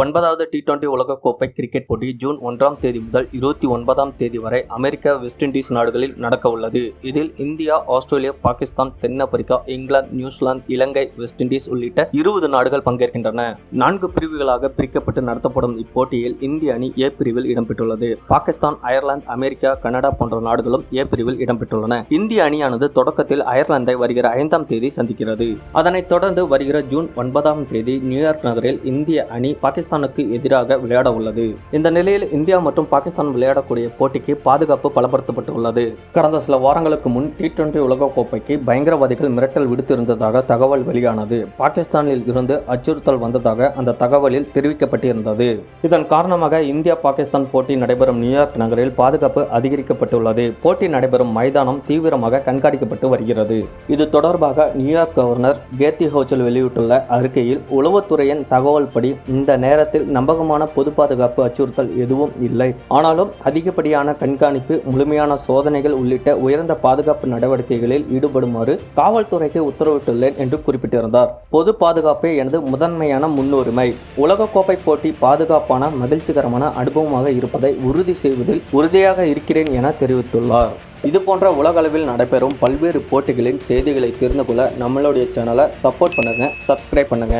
ஒன்பதாவது T twenty உலகக்கோப்பை cricket போட்டி ஜூன் ஒன்றாம் தேதி முதல் இருபத்தி ஒன்பதாம் தேதி வரை அமெரிக்கா வெஸ்ட் இண்டீஸ் நாடுகளில் நடக்க உள்ளது. இதில் இந்தியா ஆஸ்திரேலியா பாகிஸ்தான் தென்னாப்பிரிக்கா England New Zealand Ilangai West Indies உள்ளிட்ட இருபது நாடுகள் பங்கேற்கின்றன. நான்கு பிரிவுகளாக பிரிக்கப்பட்டு நடத்தப்படும் இப்போட்டியில் இந்திய அணி ஏ பிரிவில் இடம்பெற்றுள்ளது. பாகிஸ்தான் அயர்லாந்து அமெரிக்கா கனடா போன்ற நாடுகளும் ஏ பிரிவில் இடம்பெற்றுள்ளன. இந்திய அணியானது தொடக்கத்தில் அயர்லாந்தை வருகிற ஐந்தாம் தேதி சந்திக்கிறது. அதனைத் தொடர்ந்து வருகிற ஜூன் ஒன்பதாம் தேதி நியூயார்க் நகரில் இந்திய அணி பாகிஸ்தானுக்கு எதிராக விளையாட உள்ளது. இந்த நிலையில் இந்தியா மற்றும் பாகிஸ்தான் விளையாடக்கூடிய போட்டிக்கு பாதுகாப்பு பலப்படுத்தப்பட்டுள்ளது. கடந்த சில வாரங்களுக்கு முன் டி டுவெண்டி உலகக்கோப்பைக்கு பயங்கரவாதிகள் மிரட்டல் விடுத்திருந்ததாக தகவல் வெளியானது. பாகிஸ்தானில் இருந்து அச்சுறுத்தல் வந்ததாக அந்த தகவலில் தெரிவிக்கப்பட்டிருந்தது. இதன் காரணமாக இந்தியா பாகிஸ்தான் போட்டி நடைபெறும் நியூயார்க் நகரில் பாதுகாப்பு அதிகரிக்கப்பட்டுள்ளது. போட்டி நடைபெறும் மைதானம் தீவிரமாக கண்காணிக்கப்பட்டு வருகிறது. இது தொடர்பாக நியூயார்க் கவர்னர் கேத்தி ஹோச்சல் வெளியிட்டுள்ள அறிக்கையில் உளவுத்துறையின் தகவல் படி இந்த நேரத்தில் நம்பகமான பொது பாதுகாப்பு அச்சுறுத்தல் எதுவும் இல்லை. ஆனாலும் அதிகப்படியான கண்காணிப்பு முழுமையான சோதனைகள் உள்ளிட்ட உயர்ந்த பாதுகாப்பு நடவடிக்கைகளில் ஈடுபடுமாறு காவல்துறைக்கு உத்தரவிட்டுள்ளேன் என்று குறிப்பிட்டிருந்தார். பொது பாதுகாப்பே எனது முதன்மையான முன்னுரிமை. உலகக்கோப்பை போட்டி பாதுகாப்பான மகிழ்ச்சிகரமான அனுபவமாக இருப்பதை உறுதி செய்வதில் உறுதியாக இருக்கிறேன் என தெரிவித்துள்ளார். இது போன்ற உலகளவில் நடைபெறும் பல்வேறு போட்டிகளின் செய்திகளை தெரிந்து கொள்ள நம்மளுடைய சேனலை சப்போர்ட் பண்ணுங்க சப்ஸ்கிரைப் பண்ணுங்க.